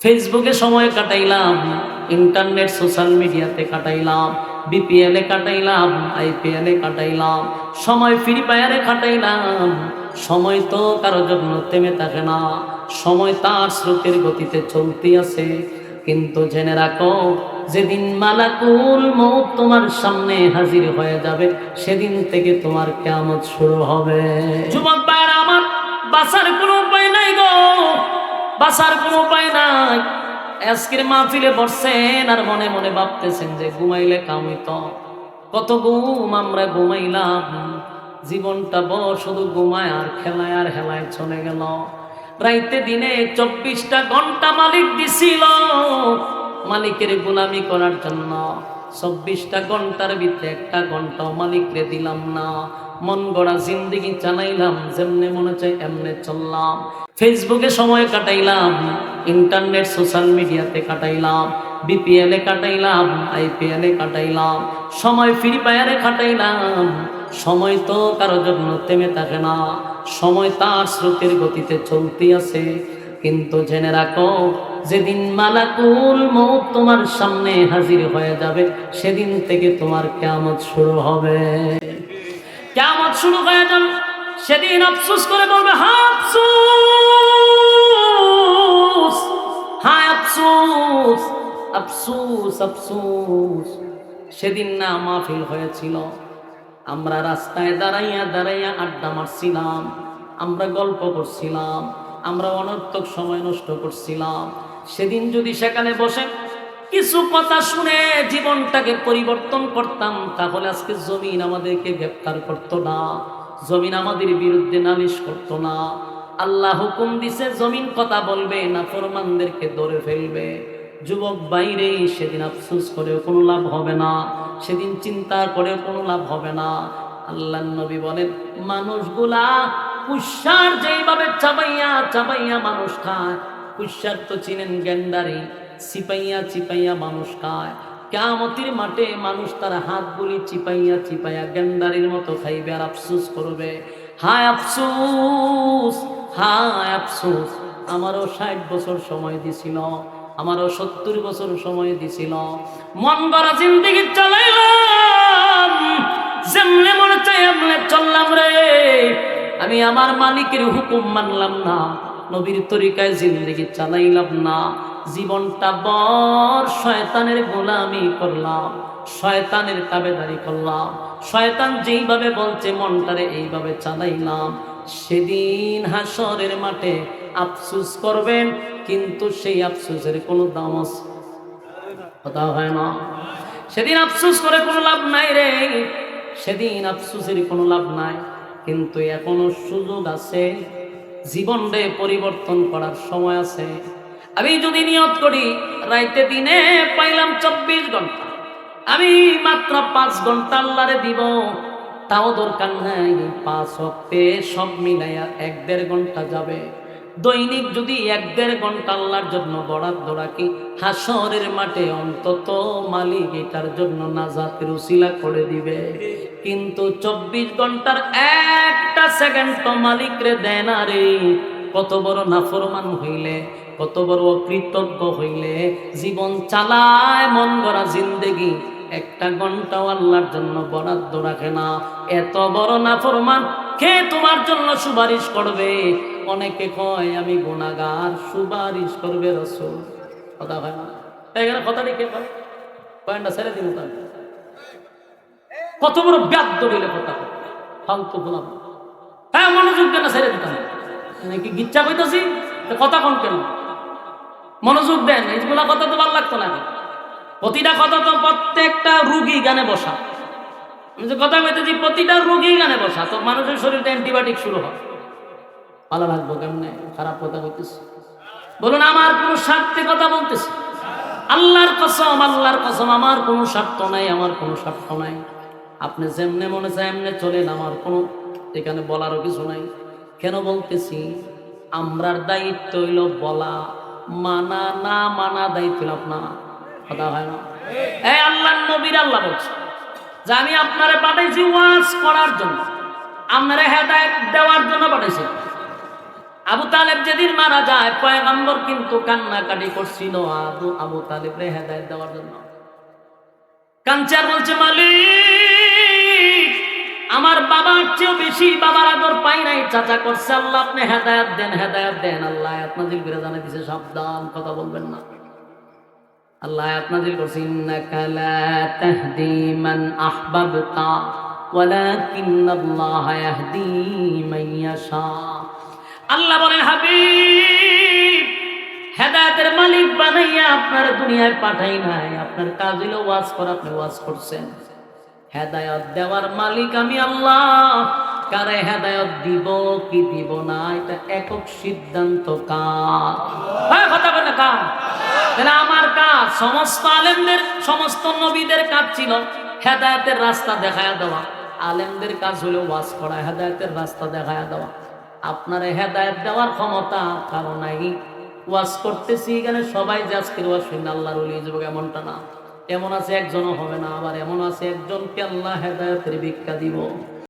ফেসবুকে সময় কাটাইলাম, internet, social মিডিয়াতে কাটাইলাম, বিপিএল কাটাইলাম, আইপিএল কাটাইলাম, সময় ফ্রি ফায়ারে কাটাইলাম। সময় তো কারও জন্য থেমে থাকে না, সময় তার স্রোতের গতিতে চলতে আছে। কিন্তু জেনে রাখো, যেদিন মালাকুল মৌত তোমার সামনে হাজির হয়ে যাবে, সেদিন থেকে তোমার কেমন শুরু হবে। যুবক ভাইরা আমার, বাঁচার কোনো উপায় নাই গো। বাঁচার কোনো উপায় নাই। আজকের মাহফিলে বসছেন আর মনে মনে ভাবতেছেন যে ঘুমাইলে কামিত কত ঘুম আমরা ঘুমাইলাম। জীবনটা বড়, শুধু ঘুমায় আর খেলায় আর হেলায় চলে গেল। রাইতে দিনে চব্বিশটা ঘণ্টা মালিক দিছিল। মালিকের গোলামি করার জন্য চব্বিশটা ঘণ্টার ভিতরে একটা ঘন্টাও মালিকরে দিলাম না। মন গড়া জিন্দিগি চালাইলাম, যেমনে মনে চাই এমনে চললাম। ফেসবুকে সময় কাটাইলাম ইন্টারনেট সোশ্যাল মিডিয়াতে কাটাইলাম বিপিএলে কাটাইলাম আইপিএল কাটাইলাম। সময় ফ্রি ফায়ারে কাটাইলাম সময় তো কারও জন্য থেমে থাকে না। সময় তার স্রোতের গতিতে চলতে আছে। কিন্তু জেনে রাখো, যেদিন মালাকুল মৌত তোমার সামনে হাজির হয়ে যাবে, সেদিন থেকে তোমার কেমন শুরু হবে। কেমত শুরু হয়ে যাবে। সেদিন আফসোস করে বলবে হ্যাঁ আফসোস হ্যাঁ আফসুস আফসুস আফসুস। সেদিন না মাহফিল হয়েছিল। আমরা রাস্তায় দাঁড়াইয়া দাঁড়াইয়া আড্ডা মারছিলাম, আমরা গল্প করছিলাম, আমরা অনর্থক সময় নষ্ট করছিলাম। সেদিন যদি সেখানে বসে কিছু কথা শুনে জীবনটাকে পরিবর্তন করতাম, তাহলে আজকে জমিন আমাদেরকে গ্রেপ্তার করতো না, জমিন আমাদের বিরুদ্ধে নালিশ করতো না। আল্লাহ হুকুম দিছে, জমিন কথা বলবে না ফরমানদেরকে ধরে ফেলবে। যুবক বাইরে সেদিন আফসোস করেও কোনো লাভ হবে না, সেদিন চিন্তা করেও কোনো লাভ হবে না। আল্লাহ নবী বলেন, মানুষগুলা কুসার যেইভাবে চাবাইয়া চাবাইয়া মানুষ খায় কুসার তো চিনেন গেন্ডারি চিপাইয়া চিপাইয়া মানুষ খায়। কেমতির মাঠে মানুষ তার হাতগুলি চিপাইয়া চিপাইয়া গেন্ডারির মতো খাইবে আর আফসোস করবে। হায় আফসোস হায় আফসোস, আমারও ষাট বছর সময় দিছিল, আমারও সত্তর বছর সময় দিছিল। মন গড়া জিন্দিগি চালাইলাম, যেমনে মনে চাই এমনে চললাম রে। আমি আমার মালিকের হুকুম মানলাম না। নবীর তরিকায় জিন্দিগি চালাইলাম না। জীবনটা বর শয়তানের গোলামি করলাম, শয়তানের তাবেদারি করলাম। শয়তান যেইভাবে বলছে, মনটারে এইভাবে চালাইলাম। সেদিন হাসরের মাঠে আফসুস করবেন, কিন্তু সেই আফসুসের কোনো দাম আছে। কথা হয় না? সেদিন আফসুস করে কোনো লাভ নাই রে। সেদিন আফসুসের কোনো লাভ নাই, কিন্তু এখনও সুযোগ আছে। জীবনরে পরিবর্তন করার সময় আছে। আমি যদি নিয়ত করি, রাইতে দিনে পাইলাম চব্বিশ ঘণ্টা। আমি মাত্র পাঁচ ঘণ্টা আল্লাহরে দিব। তাও দরকার নাই, পাঁচ অক্টে সব মিলাইয়া এক দেড় ঘণ্টা যাবে। দৈনিক যদি এক দেড় ঘণ্টা আল্লাহর জন্য বরাদ্দ রাখি হাসরের মাঠে অন্তত মালিক এটার জন্য নাজাতের উসিলা করে দিবে। কিন্তু চব্বিশ ঘণ্টার একটা সেকেন্ড তো মালিক রে দেয় না রে। কত বড় নাফরমান হইলে, কত বড় অকৃতজ্ঞ হইলে, জীবন চালায়, মন গড়া জিন্দেগি, একটা ঘন্টাও আল্লাহর জন্য বরাদ্দ রাখে না এত বড় নাফরমান কে তোমার জন্য সুপারিশ করবে? অনেকে কয়, আমি গুণাগার, সুপারিশ করবে রসুল। কথা হয় না। এখানে কথাটি কে কয়? ছেড়ে দিন তাহলে। কত বড় ব্যাদ্য বলে কথা। ফালতু বললাম হ্যাঁ মনোযোগ দেন ছেড়ে দিতাম নাকি গিচ্ছা কইতাছি? কথা কম কেন? মনোযোগ দেন, এইগুলা কথা তো ভালো লাগতো না প্রতিটা কথা তো প্রত্যেকটা রুগী গানে বসা। আমি যে কথা কইতেছি, প্রতিটা রুগী গানে বসা। তো মানুষের শরীরে অ্যান্টিবায়োটিক শুরু হয়। ভালো লাগবো কেমনে? খারাপ কথা কইতেছি। বলুন, আমার কোনো স্বার্থে কথা বলতেছি? আল্লাহর কসম আল্লাহর কসম, আমার কোনো স্বার্থ নাই, আমার কোনো স্বার্থ নাই। আপনি যেমনে মনে চায় এমনি চলেন, আমার কোনো এখানে বলারও কিছু নাই। কেন বলতেছি? আমরার দায়িত্ব হইল বলা। মানা না মানা দায়িত্ব আপনার। কথা হয় না। এই আল্লাহ নবীর আল্লাহ বলছে যে, আমি আপনারে পাঠাইছি ওয়াজ করার জন্য। আপনারে হেদায়ত দেওয়ার জন্য পাঠাইছি। আবু তালেব যেদিন মারা যায়, পয়গম্বর কিন্তু কান্নাকাটি করছিল আবু আবু তালেব রে হেদায়ত দেওয়ার জন্য। কাঞ্চার বলছে, মালিক, আমার বাবার চেয়েও বেশি বাবার আগর পাই নাই, চাচা করছে, আল্লাহ আপনি হেদায়াত দেন হেদায়াত দেন। আল্লাহ আপনাদের করে জানা দিছে, সাবধান, কথা বলবেন না। আল্লাহ আপনাদের করছে, ইন্নাকা তাহদি মান আহবাবতা, ওয়ালাকিন্নাল্লাহ ইয়াহদি মান ইয়াশা। আল্লাহ বলেন, হাবিব, হেদায়তের মালিক বানাইয়া আপনার দুনিয়ায় পাঠাই নাই। আপনার কাজ হইল ওয়াজ করা, আপনি ওয়াজ করছেন। হেদায়ত দেওয়ার মালিক আমি আল্লাহ। কারে হেদায়ত দিব, কি দিব না, এটা একক সিদ্ধান্ত কার? কথা বলে কার? তাহলে আমার কাজ, সমস্ত আলেমদের, সমস্ত নবীদের কাজ ছিল হেদায়তের রাস্তা দেখায় দেওয়া। আলেমদের কাজ হলো ওয়াজ করা, হেদায়তের রাস্তা দেখায় দেওয়া। আপনার হেদায়ত দেওয়ার ক্ষমতা কারও নাই। ওয়াজ করতেছি এখানে সবাই যে আজকের ওয়াজ শুনে আল্লাহর ওলি যুবক এমনটা না। এমন আছে একজনও হবে না, আবার এমন আছে একজনকে আল্লাহ হেদায়তের ভিক্ষা দিব।